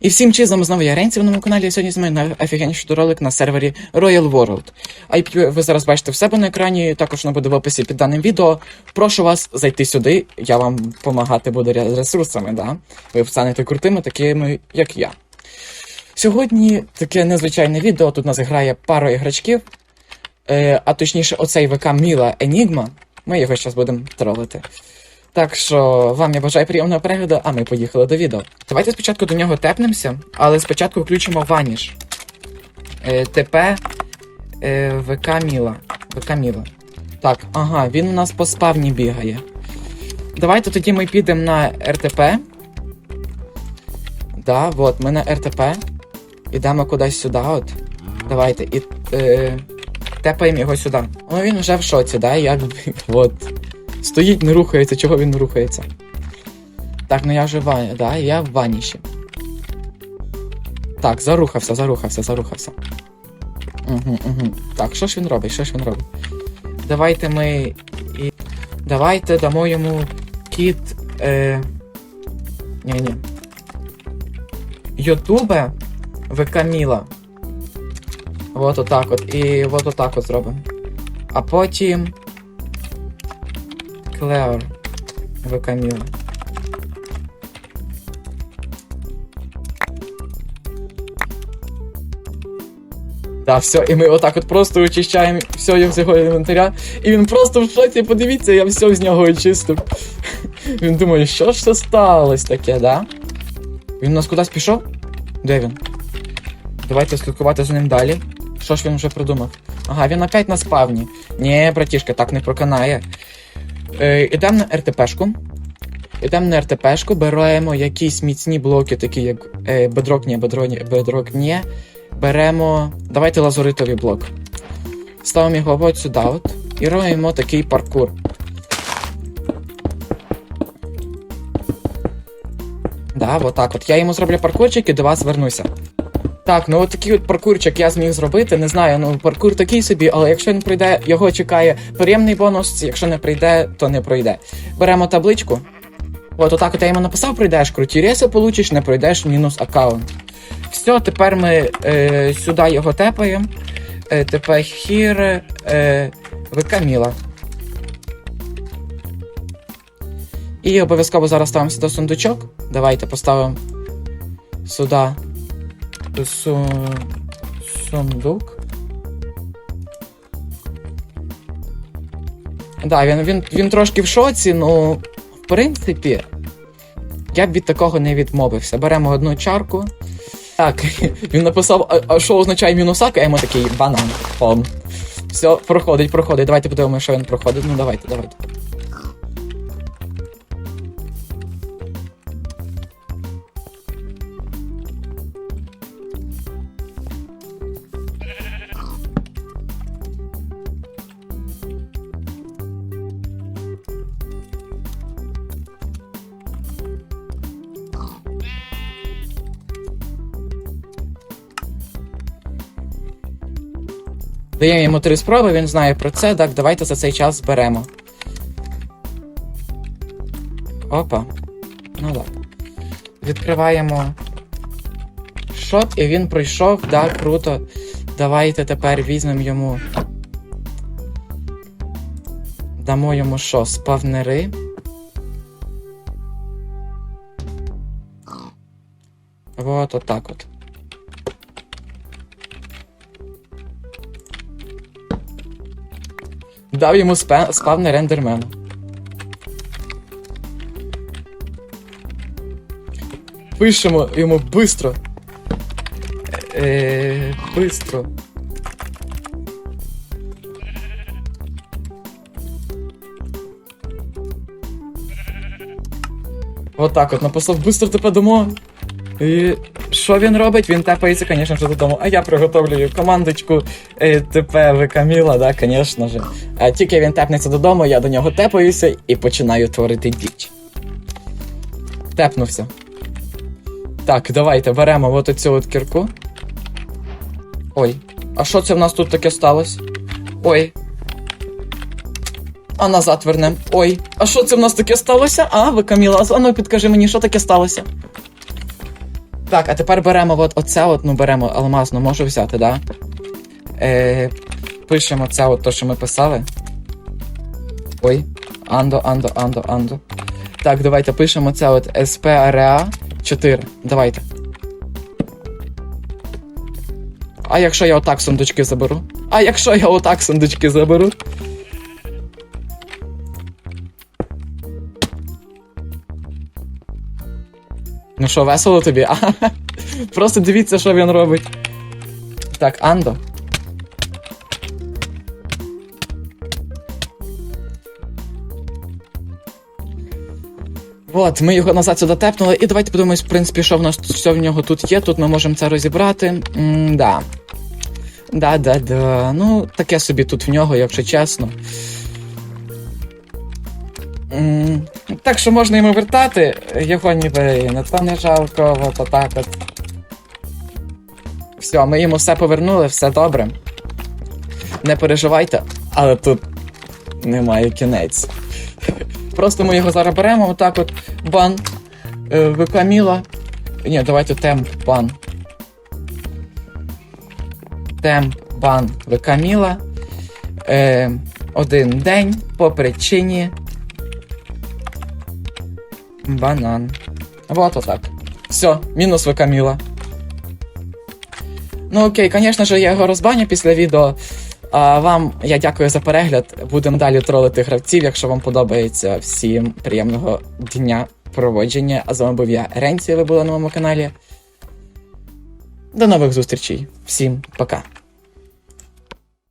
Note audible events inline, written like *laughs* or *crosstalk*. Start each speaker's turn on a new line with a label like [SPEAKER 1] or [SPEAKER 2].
[SPEAKER 1] І всім чизом знову я Ренці в новому каналі. Я сьогодні знімаю на офігенніший ролик на сервері Royal World. IP ви зараз бачите в себе на екрані, також воно буде в описі під даним відео. Прошу вас зайти сюди, я вам допомагати буду ресурсами, да? Ви станете крутими, такими, як я. Сьогодні таке незвичайне відео. Тут нас грає пара іграчків, е, а точніше, оцей ВК Міла Енігма. Ми його зараз будемо тролити. Так що вам я бажаю приємного перегляду, а ми поїхали до відео. Давайте спочатку до нього тепнемося, але спочатку включимо ваніш. Е, ТП е, ВК Міла. ВК Міла. Так, ага, він у нас по спавні бігає. Давайте тоді ми підемо на РТП. Да, от, ми на РТП. Ідемо кудись сюди, от. Давайте. І е, тепаємо його сюди. Ну він вже в шоці, да? Як *laughs* от. Стоїть, не рухається, чого він не рухається. Так, ну я вже в да, я в ваніші. Так, зарухався, зарухався, зарухався. Угу, угу. Так, що ж він робить? Що ж він робить? Давайте ми. І... Давайте дамо йому кіт. Е... Ні-ні. Ютубе ВК Міла. Вот отак от. І от отак от зробимо. А потім. Клеор ВК Міла. Да, все, і ми отак от просто очищаємо все з його інвентаря. І він просто в шоці, подивіться, я все з нього очистив. *laughs* Він думає, що ж це сталося таке, да? Він у нас кудись пішов? Де він? Давайте слідкувати за ним далі. Що ж він вже придумав? Ага, він опять на спавні. Ні, братішка, так не проканає. Ідемо на РТПшку. Ідемо на РТПшку, беремо якісь міцні блоки, такі як е, бедрок, ні, бедро, ні, бедрок, ні. Беремо. Давайте лазуритовий блок. Ставимо його от сюди от. І робимо такий паркур. Да, от от. Я йому зроблю паркурчик і до вас вернуся. Так, ну от такий от паркурчик я зміг зробити. Не знаю, ну паркур такий собі, але якщо він пройде, його чекає приємний бонус. Якщо не прийде, то не пройде. Беремо табличку. От отак от я йому написав, пройдеш, круті реси получиш, не пройдеш мінус аккаунт. Все, тепер ми е, сюди його тепаємо. Е, тепер хір е, викаміла. І обов'язково зараз ставимо сюди сундучок. Давайте поставимо сюди су... сундук. Да, він, він, він трошки в шоці, ну, в принципі, я б від такого не відмовився. Беремо одну чарку. Так, *laughs* він написав, а, що означає мінусак, а йому такий банан. Все, проходить, проходить. Давайте подивимося, що він проходить. Ну давайте, давайте. Даємо йому три спроби, він знає про це. Так, давайте за цей час зберемо. Опа. Ну так. Відкриваємо шоп, і він пройшов, так, круто. Давайте тепер візьмемо йому. Дамо йому що? Спавнери. Вот отак от. Дав йому спе... спавний рендермену. Пишемо йому бистро. Е. Отак от написав бистро тебе домой. Що він робить? Він тепається, звісно ж, додому. А я приготовлюю командочку е, ТП Викаміла, да, звісно ж. А тільки він тепнеться додому, я до нього тепаюся і починаю творити діч. Тепнувся. Так, давайте беремо от оцю от кірку. Ой, а що це в нас тут таке сталося? Ой. А назад вернем. Ой, а що це в нас таке сталося? А, ви Каміла, а ну підкажи мені, що таке сталося? Так, а тепер беремо от оце от, ну беремо алмазну, можу взяти, да? Е, пишемо це от то, що ми писали. Ой. Андо, андо, андо, андо. Так, давайте пишемо це от СПРА 4. Давайте. А якщо я отак сундучки заберу? А якщо я отак сундучки заберу? Ну що, весело тобі? Просто дивіться, що він робить. Так, Андо. От, ми його назад сюди тепнули, і давайте подивимось, в принципі, що в нас що в нього тут є. Тут ми можемо це розібрати. м да. Да, да, да. Ну, таке собі тут в нього, якщо чесно. Так що можна йому вертати, його ніби не то не жалко, от отак от. Все, ми йому все повернули, все добре. Не переживайте, але тут немає кінець. Просто ми його зараз беремо, отак от бан. Е, Викаміла. Ні, давайте темп бан. Темп бан Викаміла. Е, один день по причині. Банан. Вот отак. Все, мінус Викаміла. Ну окей, звісно ж, я його розбаню після відео. А вам я дякую за перегляд. Будемо далі тролити гравців. Якщо вам подобається, всім приємного дня проводження. А з вами був я, Ренці, ви були на моєму каналі. До нових зустрічей. Всім пока.